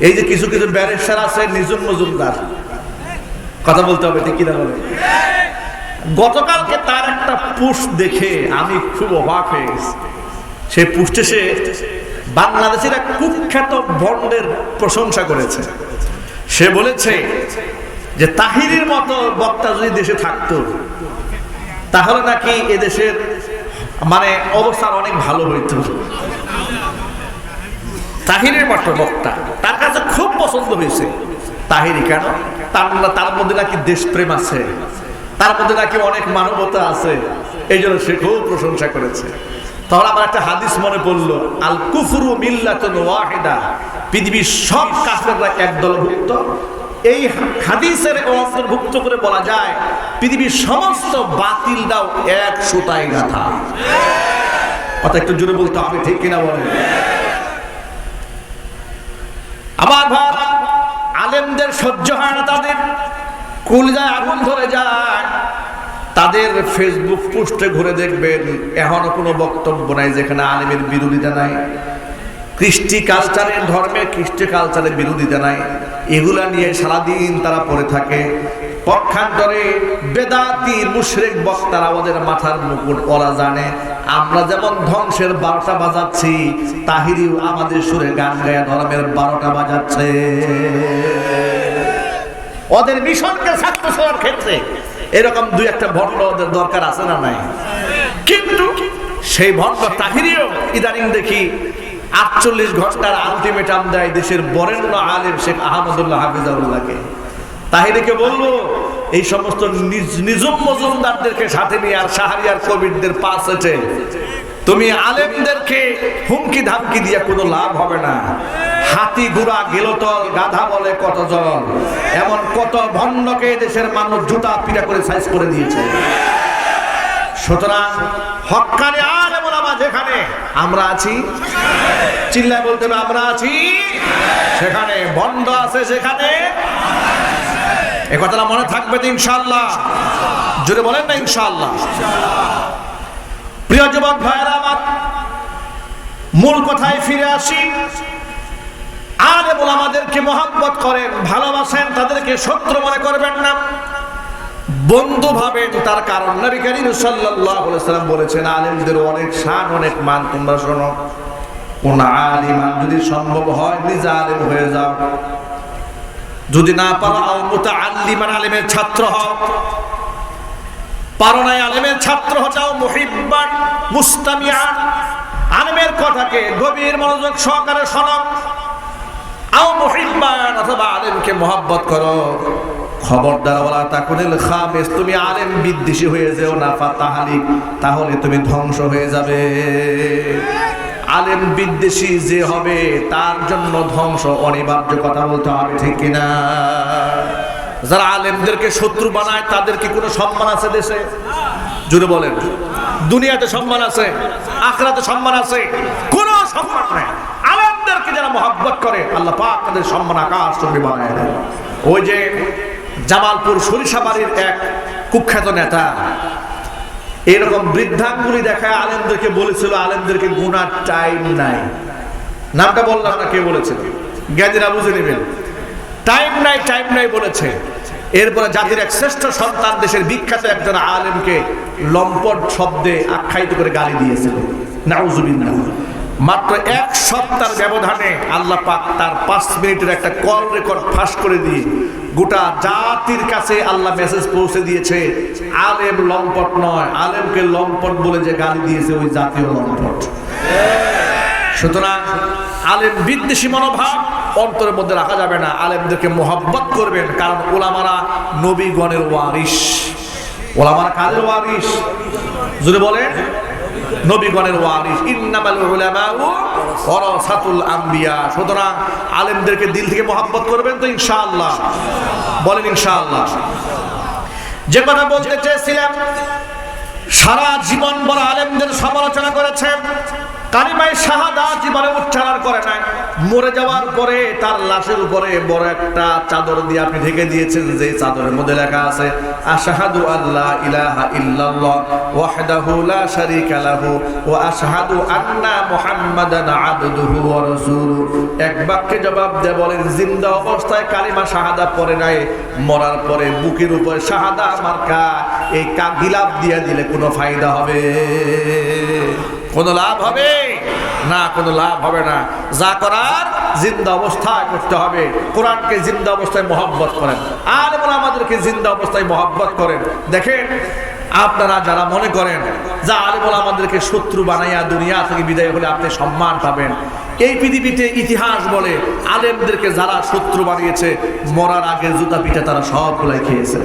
এই যে কিছু কিছু ব্যারিস্টার আছে নিজুম মজুমদার। কথা বলতে হবে, ঠিক কিনা বলে? গতকালকে তার একটা পোস্ট দেখে আমি খুব অবাক হয়ে গেছি। সেই সে বাংলাদেশের এক কুখ্যাত বন্ডের প্রশংসা করেছে। সে বলেছে যে তাহিরের মতো বক্তা যদি দেশে থাকতো, তাহলে নাকি এদেশের মানে অবস্থান অনেক ভালো হইতো। তাহিরের মতো বক্তা। তার কাছে খুব পছন্দ হয়েছে। তাহিরি কেন? তার তার মধ্যে নাকি দেশপ্রেম আছে। তার মধ্যে নাকি অনেক মানবতা আছে। এই জন্য সে খুব প্রশংসা করেছে। তাহলে আমার একটা হাদিস মনে পড়ল। আল কুফরু মিল্লাতুন ওয়াহিদা। পৃথিবীর সব কাফেররা এক দলভুক্ত এই হাদিসের অন্তর্ভুক্ত করে বলা যায়, পৃথিবীর সমস্ত বাতিল দাও এক সুতায় গাথা কথা একটু জোরে বলতে হবে ঠিক কিনা বলেন আবার ভাব আলেমদের সহ্য হয় না তাদের। কুল যায় আগুন ধরে যায়। তাদের ফেসবুক পোস্টে ঘুরে দেখবেন, এখনও কোনো বক্তব্য নাই যেখানে আলিমের বিরোধিতা নাই। কৃষ্টি কালচারের ধর্মের কৃষ্টি কালচারের বিরোধিতা নাই। এগুলা নিয়ে সারাদিন তারা পড়ে থাকে। পক্ষান্তরে বেদাতি মুশরেক বক্তারা ওদের মাথার মুকুট ওরা জানে। আমরা যেমন ধ্বংসের বারোটা বাজাচ্ছি, তাহিরিও আমাদের সুরে গান গায়া ধর্মের বারোটা বাজাচ্ছে। ওদের মিশনকে সাকসেস হওয়ার ক্ষেত্রে এরকম দুই একটা ভণ্ড ওদের দরকার আছে না নাই? কিন্তু সেই ভণ্ড তাহিরিও, ইদানিং দেখি আটচল্লিশ ঘণ্টার আলটিমেটাম দেয় দেশের বরেণ্য আলেম শেখ আহমদুল্লাহ হাফিজাউল্লাহকে তাহিরিকে বলব এই সমস্ত নিজ- নিজুম মজুমদারদেরকে সাথে নিয়ে আর সাহারিয়ার কবিরদের পাশ তুমি আলেমদেরকে হুমকি ধামকি দিয়ে কোনো লাভ হবে না। হাতি ঘোড়া গেলতল, গাধা বলে কত জল এমন কত ভণ্ডকে দেশের মানুষ জুতা পিটা করে সাইজ করে দিয়েছে। সুতরাং হকানে আর এমন আমার যেখানে আমরা আছি? চিল্লায় বলতে হবে, আমরা আছি। সেখানে বন্ধ আছে সেখানে এ কথাটা মনে থাকবে তো ইনশাল্লাহ জোরে বলেন না ইনশাল্লাহ প্রিয় যুবক ভাইয়েরা আমার মূল কথায় ফিরে আসি। আর এবং আমাদেরকে মহাব্বত করেন, ভালোবাসেন, তাদেরকে শত্রু মনে করবেন না। বন্ধু ভাবেন, তার কারণ নবী করিম সাল্লাম বলেছেন, আলেমদের অনেক শান, অনেক মান, তোমরা শোনো। কোন আলিমান যদি সম্ভব হয়, নিজে আলেম হয়ে যাও। যদি না পারো, আও মুতাআল্লিমান আলেমের ছাত্র হও। পারো নাই আলেমের ছাত্র হটাও মুহিব্বান মুস্তামিয়ান আলেমের কথাকে গভীর মনোযোগ সহকারে শোনো। আও অথবা আলেমকে তুমি বিদ্বেষী হয়ে যেও তাহলে তুমি ধ্বংস হয়ে যাবে। আলেম বিদ্বেষী যে হবে, তার জন্য ধ্বংস অনিবার্য কথা বলতে হবে, ঠিক কিনা? যারা আলেমদেরকে শত্রু বানায়, তাদের কি কোনো সম্মান আছে দেশে? জুড়ে বলেন। দুনিয়াতে সম্মান আছে, আখরাতে সম্মান আছে, কোনো সম্মান নেই। আলেমদেরকে যারা মহাব্বত করে, আল্লাহ পাক তাদের সম্মান আকাশ চন্ডী বানায় দেয়। ওই যে জামালপুর সরিষাবাড়ির এক কুখ্যাত নেতা এরকম বৃদ্ধাঙ্গুলি দেখায় আলেমদেরকে বলেছিল, আলেমদেরকে গুনার টাইম নাই। নামটা বললাম না, কে বলেছিল? জ্ঞানীরা বুঝে নেবেন। টাইম নাই টাইম নাই বলেছে। এরপরে জাতির এক শ্রেষ্ঠ সন্তান দেশের বিখ্যাত একজন আলেমকে লম্পট শব্দে আখ্যায়িত করে গালি দিয়েছিল। নাউজুবিল্লাহ। মাত্র এক সপ্তাহের ব্যবধানে আল্লাহ পাক তার পাঁচ মিনিটের একটা কল রেকর্ড ফাঁস করে দিয়ে গোটা জাতির কাছে আল্লাহ মেসেজ পৌঁছে দিয়েছে। আলেম লম্পট নয়, আলেমকে লম্পট বলে যে গালি দিয়েছে ওই জাতীয় লম্পট। সুতরাং আলেম বিদ্বেষী মনোভাব অন্তরের মধ্যে রাখা যাবে না, আলেমদেরকে মোহাব্বত করবেন, কারণ ওলামারা নবীগণের ওয়ারিস ওলামারা কাদের ওয়ারিস যদি বলেন। নবীগণের ওয়ারিস ইন্নামাল আম্বিয়া। সুতরাং আলেমদেরকে দিল থেকে মোহাব্বত করবেন তো ইনশাআল্লাহ। বলেন ইনশাআল্লাহ। যে কথা বলতে চেয়েছিলাম সারা জীবন বড় আলেমদের সমালোচনা করেছেন কালিমায় শাহাদা জীবনে উচ্চারণ করে নাই। মরে যাওয়ার পরে তার লাশের উপরে বড় একটা চাদর দিয়ে আপনি ঢেকে দিয়েছেন যে চাদরের মধ্যে লেখা আছে আশহাদু আল্লাহ ইলাহা ইল্লাল্লাহ ওয়াহদাহু লা শারীকা লাহু ওয়া আশহাদু আন্না মুহাম্মাদান এক বাক্যে জবাব দিয়ে বলেন, জিন্দা অবস্থায় কালিমা শাহাদা পড়ে নাই, মরার পরে বুকের উপরে শাহাদা মার্কা, এই কা গিলাপ দিয়ে দিলে কোনো ফায়দা হবে? কোনো লাভ হবে? না, কোনো লাভ হবে না। যা করার জিন্দা অবস্থায় করতে হবে। কোরআনকে জিন্দা অবস্থায় মহব্বত করেন। আর আমাদেরকে জিন্দা অবস্থায় মহব্বত করেন। দেখেন, আপনারা যারা মনে করেন যা আলেমুল আমাদেরকে শত্রু বানাইয়া দুনিয়া থেকে বিদায় হলে আপনি সম্মান পাবেন। এই পৃথিবীতে ইতিহাস বলে আলেমদেরকে যারা শত্রু বানিয়েছে, মরার আগে জুতা পিঠে তারা সব সবগুলাই খেয়েছে।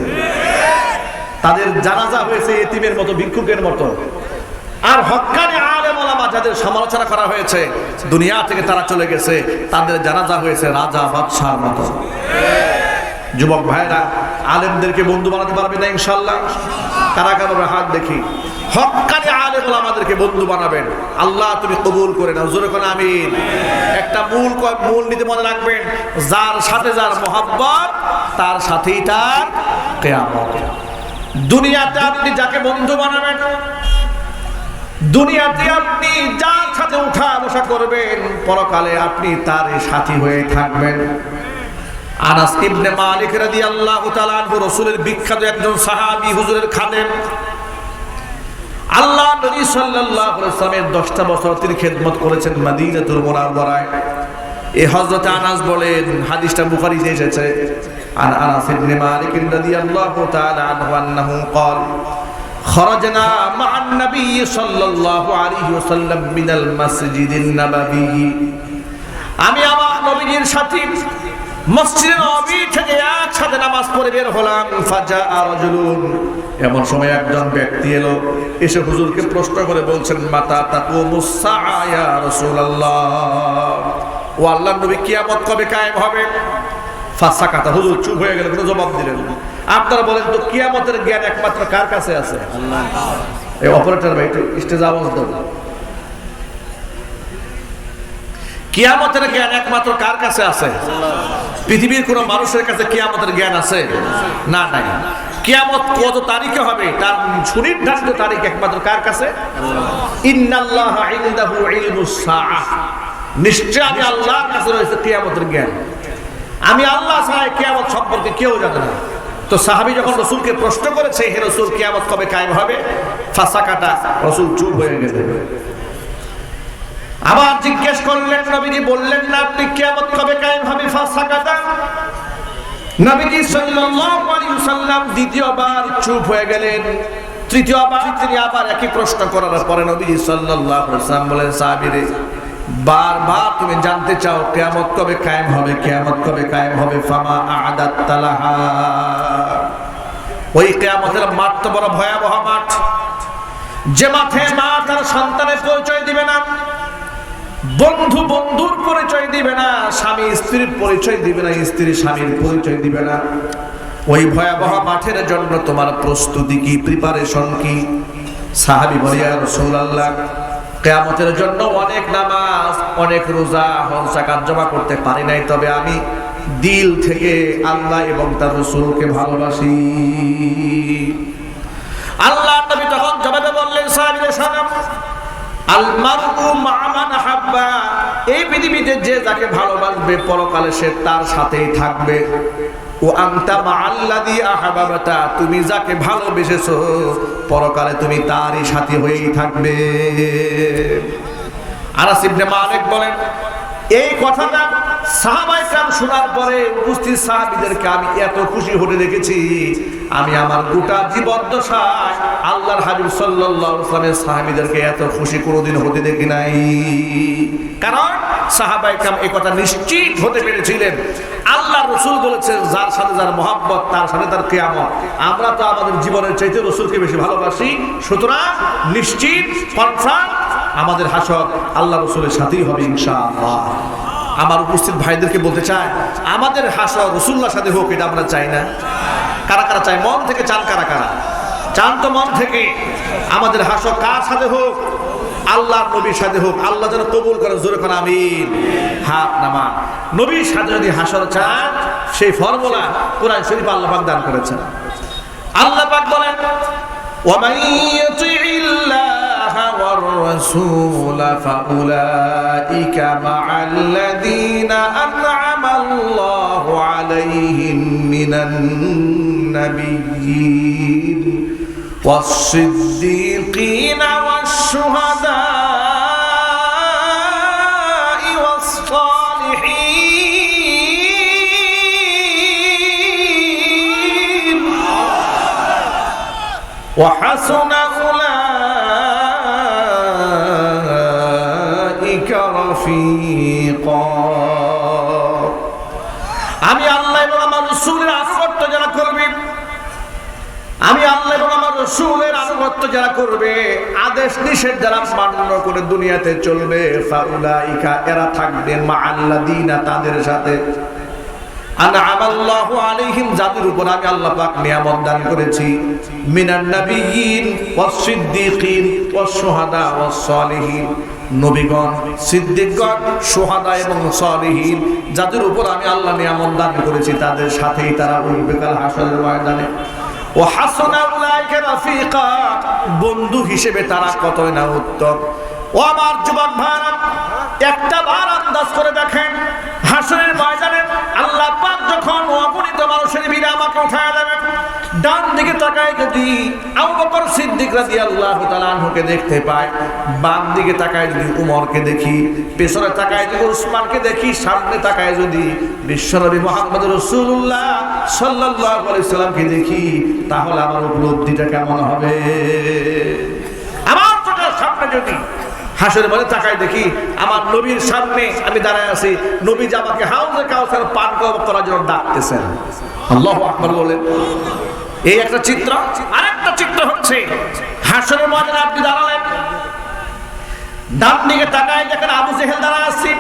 তাদের জানাজা হয়েছে এতিমের মতো, ভিক্ষুকের মতো। আর হক্কানি আলেম যাদের সমালোচনা করা হয়েছে। দুনিয়া থেকে তারা চলে গেছে। তাদের জানাজা হয়েছে, রাজা বাদশার মতো। যুবক ভাইরা, আলেমদেরকে বন্ধু বানাতে পারবে না ইনশাল্লাহ কারা কারও হাত দেখি। হক্কানি আলেম আমাদেরকে বন্ধু বানাবেন। আল্লাহ তুমি কবুল করে নাও। জোরে কোন আমিন। একটা মূল মূল নীতি মনে রাখবেন। যার সাথে যার মোহাব্বত, তার সাথেই তার কেয়ামত। দুনিয়াতে আপনি যাকে বন্ধু বানাবেন দুনিয়াতে আপনি যার সাথে উঠা বসা করবেন, পরকালে আপনি তার সাথী হয়ে থাকবেন। আনাস ইবনে মালিক রাদিয়াল্লাহু আল্লাহ আনহু রসুলের বিখ্যাত একজন সাহাবী হুজুরের খাদেম। আল্লাহ নবী সাল্লাল্লাহু আলাইহি সাল্লামের 10টা বছর তিনি খেদমত করেছেন মদিনাতুল মুনাওয়ারায়। এ হযরত আনাস বলেন, হাদিসটা বুখারীতে এসেছে। আন আনাস ইবনে মালিক রাদিয়াল্লাহু তাআলা আনহু আন্নাহু ক্বাল خرجنا مع النبي صلى الله عليه وسلم من المسجد النبوي আমি আমার নবীজির সাথে মসজিদে নবী থেকে একসাথে নামাজ পড়ে বের হলাম ফাজা রাজুলুন এমন সময় একজন ব্যক্তি এলো এসে হুজুরকে প্রশ্ন করে বলছেন মাতা তাকুমুস সাআ ইয়া রাসূলুল্লাহ ও আল্লাহর নবী কিয়ামত কবে কায়েম হবে ফাঁসা কাটা হুজুর চুপ হয়ে গেল কোনো জবাব দিলেন না। আপনারা বলেন তো, কিয়ামতের জ্ঞান একমাত্র কার কাছে আছে? এই অপারেটর ভাই, একটু স্টেজ আওয়াজ দাও। কিয়ামতের জ্ঞান একমাত্র কার কাছে আছে? পৃথিবীর কোন মানুষের কাছে কিয়ামতের জ্ঞান আছে? না, নাই। কিয়ামত কত তারিখে হবে, তার সুনির্ধারিত তারিখ একমাত্র কার কাছে? নিশ্চয় আমি আল্লাহর কাছে রয়েছে কিয়ামতের জ্ঞান। আমি আল্লাহ ছাড়া কিয়ামত সম্পর্কে কেউ জানে না। তো সাহাবী যখন রসুলকে প্রশ্ন করেছে, হে রসুল, কিয়ামত কবে কায়েম হবে? ফাঁসা কাটা রসুল চুপ হয়ে গেছে আবার জিজ্ঞেস করলেন, নবীজি বললেন না আপনি কিয়ামত কবে কায়েম হবে? ফাঁসা কাটা দ্বিতীয়বার চুপ হয়ে গেলেন। তৃতীয়বার তিনি আবার একই প্রশ্ন করার পরে নবীজি ওয়াসাল্লাম বলেন সাহাবীরে বারবার তুমি জানতে চাও, কিয়ামত কবে কায়েম হবে, কিয়ামত কবে কায়েম হবে, ফামা আদাত তালাহা। ওই কিয়ামতের মাঠ তো বড় ভয়াবহ মাঠ। যে মাঠে মা তার সন্তানের পরিচয় দিবে না, বন্ধু বন্ধুর পরিচয় দিবে না, স্বামী স্ত্রীর পরিচয় দিবে না, স্ত্রী স্বামীর পরিচয় দিবে না। ওই ভয়াবহ মাঠের জন্য তোমার প্রস্তুতি কি প্রিপারেশন কি? সাহাবি বলিয়া রসুল্লাহ কেয়ামতের জন্য অনেক নামাজ, অনেক রোজা হংসাকার জমা করতে পারি নাই, তবে আমি দিল থেকে আল্লাহ এবং তার রসুলকে ভালোবাসি। আল্লাহ নবী তখন জবাবে বললেন সাহাবীদের সালাম আল মারউ মা মান হাব্বা এই পৃথিবীতে যে যাকে ভালোবাসবে পরকালে সে তার সাথেই থাকবে। ও আনতা মা আহাবাবাতা, তুমি যাকে ভালোবেসেছো, পরকালে তুমি তারই সাথী হয়েই থাকবে। আনাস ইবনে মালিক বলেন, এই কথাটা সাহাবাই কাম শোনার পরে উপস্থিত সাহাবিদেরকে আমি এত খুশি হতে দেখেছি আমি আমার গোটা জীবন দশায় আল্লাহর হাবিব ওয়াসাল্লামের সাহাবীদেরকে এত খুশি কোনোদিন হতে দেখি নাই। কারণ সাহাবাই কাম এই কথা নিশ্চিত হতে পেরেছিলেন। আল্লাহ রসুল বলেছেন, যার সাথে যার মহাব্বত, তার সাথে তার কেয়ামত। আমরা তো আমাদের জীবনের চাইতে রসুলকে বেশি ভালোবাসি। সুতরাং নিশ্চিত আমাদের হাসর আল্লাহ রসুলের সাথেই হবে ইনশাআল্লাহ। আমার উপস্থিত ভাইদেরকে বলতে চাই, আমাদের হাসর রসুল্লার সাথে হোক, এটা আমরা চাই না। কারা কারা চাই মন থেকে চান কারা কারা চান তো মন থেকে আমাদের হাসর কার সাথে হোক আল্লাহ নবীর সাথে হোক আল্লাহ যেন কবুল করে জোরে করে আমিন হাত নামা নবীর সাথে যদি হাসর চান সেই ফর্মুলা কোরআন শরীফ আল্লাহ পাক দান করেছেন আল্লাহ পাক বলেন ومن يطع الله والرسول فأولئك مع الذين أنعم الله عليهم من النبيين والصديقين والشهداء والصالحين. وحسن আনুগত্য যারা করবে, আদেশ নিষেধ যারা মান্য করে দুনিয়াতে চলবে, ফাউলাইকা এরা থাকবে মা আল্লাহ দিনা তাদের সাথে আল্লাহু উপর আমি আল্লাহ শুহাদা এবং যাদের উপর আমি আল্লাহ নিয়ামত দান করেছি, তাদের সাথেই তারা উঠবে কাল ময়দানে। ও হাসনা বন্ধু হিসেবে তারা কতই না উত্তম। ও আমার যুবক ভাইরা, একটা বার আন্দাজ করে দেখেন, হাসনের ময়দানে আল্লাহ পাক যখন অগণিত মানুষের ভিড়ে আমাকে উঠায় দেবেন, ডান দিকে তাকায় যদি আবু বকর সিদ্দিক রাদিয়াল্লাহু তাআলা আনহুকে দেখতে পায়, বাম দিকে তাকায় যদি উমরকে দেখি, পেছনে তাকায় যদি উসমানকে দেখি, সামনে তাকায় যদি বিশ্বনবী মুহাম্মদ রাসূলুল্লাহ সাল্লাল্লাহু আলাইহি সাল্লামকে দেখি, তাহলে আমার উপলব্ধিটা কেমন হবে? আমার চোখের সামনে যদি হাসের মনে তাকায় দেখি আমার নবীর সামনে আমি দাঁড়ায় আছি। নবী যে আমাকে হাউজে কাউসার পান করার জন্য ডাকতেছেন। আল্লাহ আকবার বলেন। এই একটা চিত্র, আরেকটা চিত্র হচ্ছে হাসের ময়দানে আপনি দাঁড়ালেন। ডান দিকে তাকায় দেখেন আবু জেহেল দাঁড়া আছি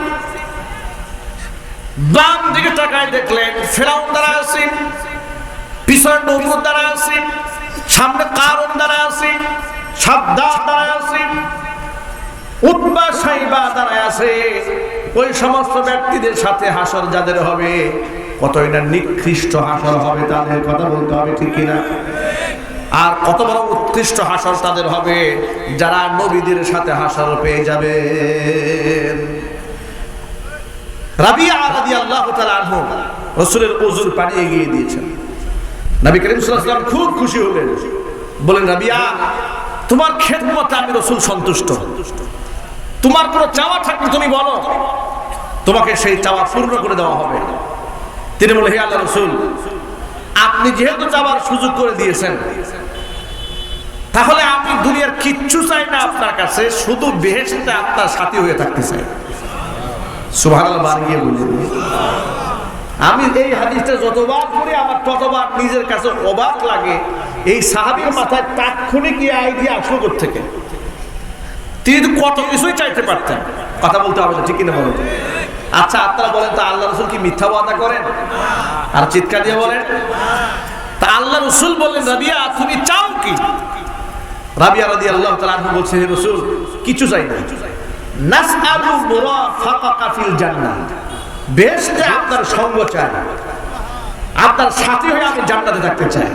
বাম দিকে তাকায় দেখলেন ফেরাউন দাঁড়া আছি পিছনে নমরুদ দাঁড়া আছি সামনে কারণ দাঁড়া আছি সাবধান দাঁড়া আছি উৎবা সাইবা দাঁড়ায় আছে। ওই সমস্ত ব্যক্তিদের সাথে হাসর যাদের হবে কতই না নিকৃষ্ট হাসর হবে তাদের কথা বলতে হবে, ঠিক কিনা? আর কত বড় উৎকৃষ্ট হাসর তাদের হবে, যারা নবীদের সাথে হাসর পেয়ে যাবে। রাবিয়া তাআলা আনহু রাসূলের এগিয়ে দিয়েছেন। নবী করিম খুব খুশি হলেন। বলেন, রাবিয়া, তোমার খেদমতে আমি রসুল সন্তুষ্ট। তোমার কোনো চাওয়া থাকলে তুমি বলো। তোমাকে সেই চাওয়া পূর্ণ করে দেওয়া হবে। তিনি বলে, হে আল্লাহ রসুল, আপনি যেহেতু চাওয়ার সুযোগ করে দিয়েছেন, তাহলে আমি দুনিয়ার কিচ্ছু চাই না আপনার কাছে, শুধু বেহেসতে আপনার সাথী হয়ে থাকতে চাই। আমি এই হাদিসটা যতবার পড়ি, আমার ততবার নিজের কাছে অবাক লাগে। এই সাহাবির মাথায় তাৎক্ষণিক এই আইডিয়া আসলো থেকে তিনি তো কত কিছুই চাইতে পারতেন। কথা বলতে হবে না ঠিক কিনা বলুন আচ্ছা আপনারা বলেন তা আল্লাহ রসুল কি মিথ্যা ওয়াদা করেন? আর চিৎকার দিয়ে বলেন? তা আল্লাহ রসুল বললেন রাবিয়া তুমি চাও কি? রাবিয়া রাদি আল্লাহ তাআলা বলছে হে রসুল কিছু চাই না। নাসআলু মুরাফাকাকা ফিল জান্নাহ। বেহেশতে আপনার সঙ্গ চাই। আপনার সাথী হয়ে আমি জান্নাতে থাকতে চাই।